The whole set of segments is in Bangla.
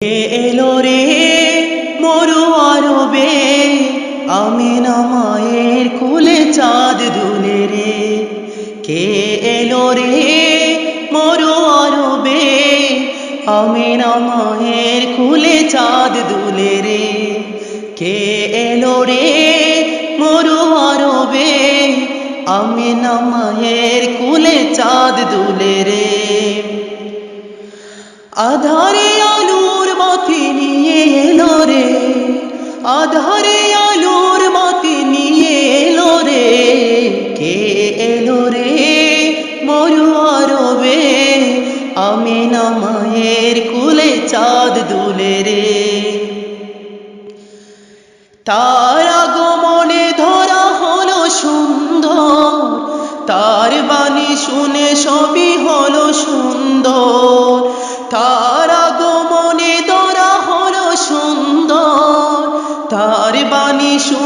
এলো রে মরু আরবে, আমিনা মায়ের কুলে চাঁদ দুলে রে। কে এলো রে মরু আরবে, আমিনা মায়ের কুলে চাঁদ দুলে রে। কে এলো রে মরু আরবে, আমিনা মায়ের কুলে চাঁদ দুলে রে। আধারে আধারে আলোর বাতি নিয়ে এলো রে। কে এলো রে মরু আরবে? আমি না মায়ের কুলে চাঁদ দুলে রে। তার আগমনে ধরা হলো সুন্দর। তার বাণী শুনে সবই হলো সুন্দর। তার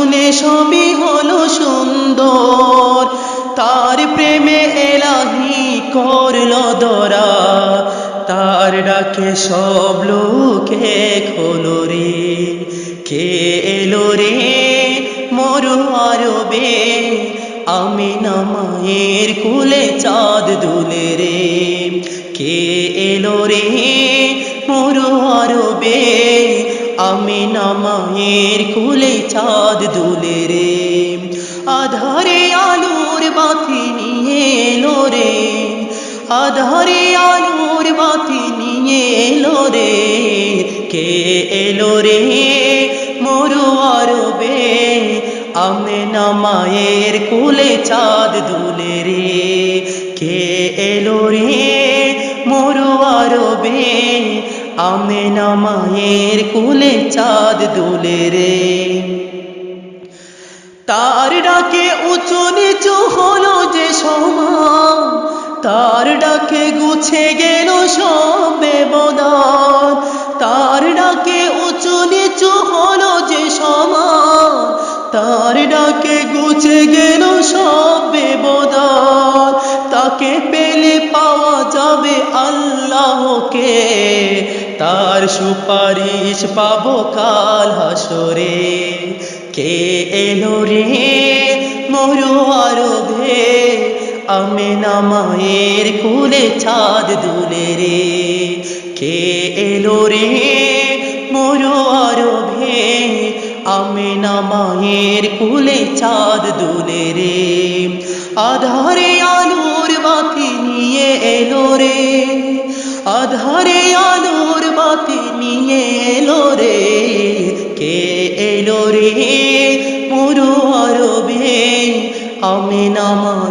শুনে সবই হলো সুন্দর। তার প্রেমে এলাহি করল দরা। তার ডাকে সব লোকে খোলো রে। কে এলো রে মরু আরবে? আমি না মায়ের কুলে চাঁদ দুলে রে। কে এলো রে মরু আরবে? আমি না মায়ের কুলে চাঁদ দুলে রে। আধারে আলোর বাতি নিয়ে এলো রে। আধারে আলোর বাতি নিয়ে এলো রে। কে এলো রে মরু আরবে? আমি না মায়ের কুলে চাঁদ দুলে রে। কে এলো রে মরু আরবে? আমি না মায়ের কুলে চাঁদ দুলে রে। তার ডাকে উঁচু নিচু হলো যে সমান, তার ডাকে গুছে গেল সব বেবদান তার ডাকে উঁচু নিচু হলো যে সমান, তার ডাকে গুছে গেল সব বেবদান তাকে পেলে পাওয়া যাবে আল্লাহকে। তার সুপারিশ পাবো কাল হাসরে। কে এলো রে মরু আরবে আমি না মায়ের কুলে ছাদ দুলে রে। কে এলো রে মরু আরবে আমি না মায়ের কুলে চাঁদ দুলে রে। আধারে আলোর বাতি নিয়ে এলো রে। আধারে আলোর বাতি নিয়ে এলো রে। কে এলো রে? মরু আরবে আমি না মা